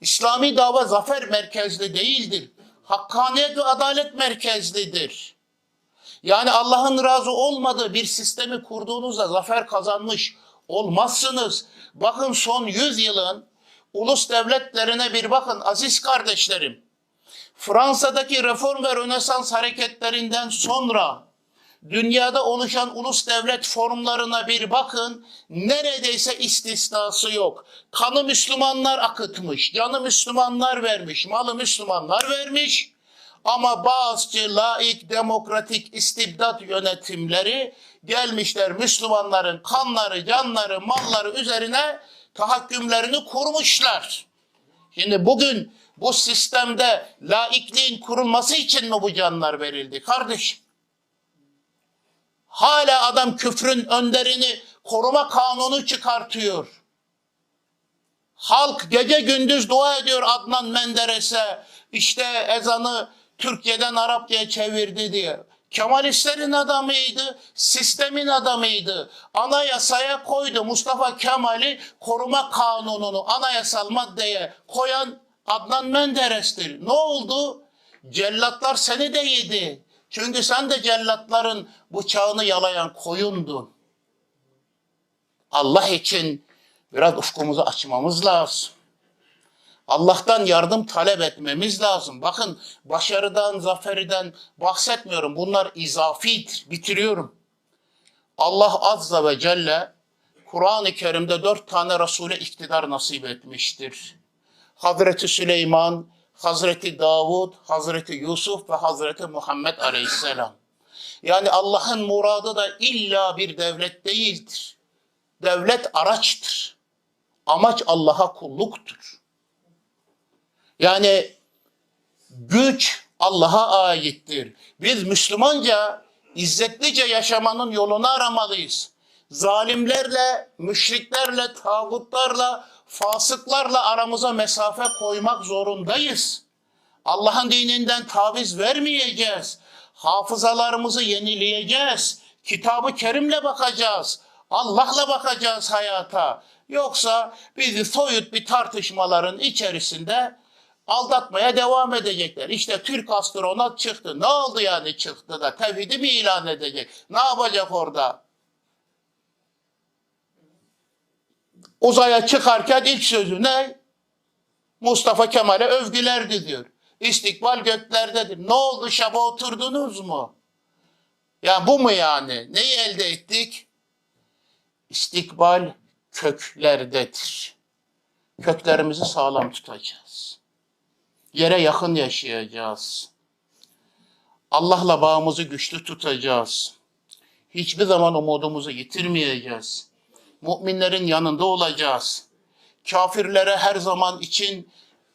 İslami dava zafer merkezli değildir. Hakkaniyet ve adalet merkezlidir. Yani Allah'ın razı olmadığı bir sistemi kurduğunuzda zafer kazanmış olmazsınız. Bakın son 100 yılın ulus devletlerine bir bakın aziz kardeşlerim. Fransa'daki reform ve rönesans hareketlerinden sonra dünyada oluşan ulus devlet formlarına bir bakın. Neredeyse istisnası yok. Kanı Müslümanlar akıtmış, canı Müslümanlar vermiş, malı Müslümanlar vermiş. Ama bazı laik, demokratik istibdat yönetimleri gelmişler Müslümanların kanları, canları, malları üzerine tahakkümlerini kurmuşlar. Şimdi bugün bu sistemde laikliğin kurulması için mi bu canlar verildi kardeşim? Hala adam küfrün önderini koruma kanunu çıkartıyor. Halk gece gündüz dua ediyor Adnan Menderes'e. İşte ezanı Türkçeden Arapçaya çevirdi diye. Kemalistlerin adamıydı, sistemin adamıydı. Anayasaya koydu Mustafa Kemal'i koruma kanununu anayasal maddeye koyan Adnan Menderes'tir. Ne oldu? Cellatlar seni de yedi. Çünkü sen de cellatların bıçağını yalayan koyundun. Allah için biraz ufkumuzu açmamız lazım. Allah'tan yardım talep etmemiz lazım. Bakın başarıdan, zaferden bahsetmiyorum. Bunlar izafidir. Bitiriyorum. Allah Azza ve Celle Kur'an-ı Kerim'de dört tane Resul'e iktidar nasip etmiştir. Hazreti Süleyman, Hazreti Davud, Hazreti Yusuf ve Hazreti Muhammed Aleyhisselam. Yani Allah'ın muradı da illa bir devlet değildir. Devlet araçtır. Amaç Allah'a kulluktur. Yani güç Allah'a aittir. Biz Müslümanca, izzetlice yaşamanın yolunu aramalıyız. Zalimlerle, müşriklerle, tağutlarla, fasıklarla aramıza mesafe koymak zorundayız. Allah'ın dininden taviz vermeyeceğiz. Hafızalarımızı yenileyeceğiz. Kitabı Kerim'le bakacağız. Allah'la bakacağız hayata. Yoksa bizi soyut bir tartışmaların içerisinde aldatmaya devam edecekler. İşte Türk astronot çıktı. Ne oldu yani çıktı da? Tevhidi mi ilan edecek? Ne yapacak orada? Uzaya çıkarken ilk sözü ne? Mustafa Kemal'e övgülerdi diyor. İstikbal göklerdedir. Ne oldu şaba oturdunuz mu? Ya bu mu yani? Neyi elde ettik? İstikbal köklerdedir. Köklerimizi sağlam tutacağız. Yere yakın yaşayacağız. Allah'la bağımızı güçlü tutacağız. Hiçbir zaman umudumuzu yitirmeyeceğiz. Müminlerin yanında olacağız. Kafirlere her zaman için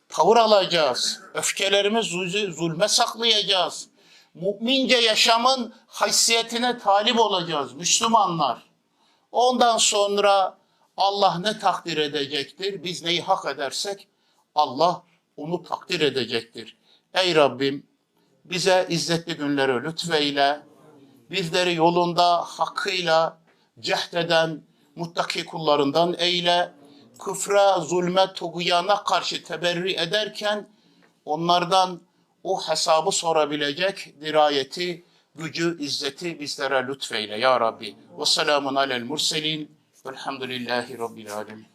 tavır alacağız. Öfkelerimizi zulme saklayacağız. Mümince yaşamın haysiyetine talip olacağız Müslümanlar. Ondan sonra Allah ne takdir edecektir? Biz neyi hak edersek Allah onu takdir edecektir. Ey Rabbim bize izzetli günleri lütfeyle, bizleri yolunda hakkıyla cehdeden muttaki kullarından eyle, küfre, zulme, tuğyana karşı teberri ederken onlardan o hesabı sorabilecek dirayeti, gücü, izzeti bizlere lütfeyle ya Rabbi. Ve selamun alel murselin. Velhamdülillahi Rabbil alemin.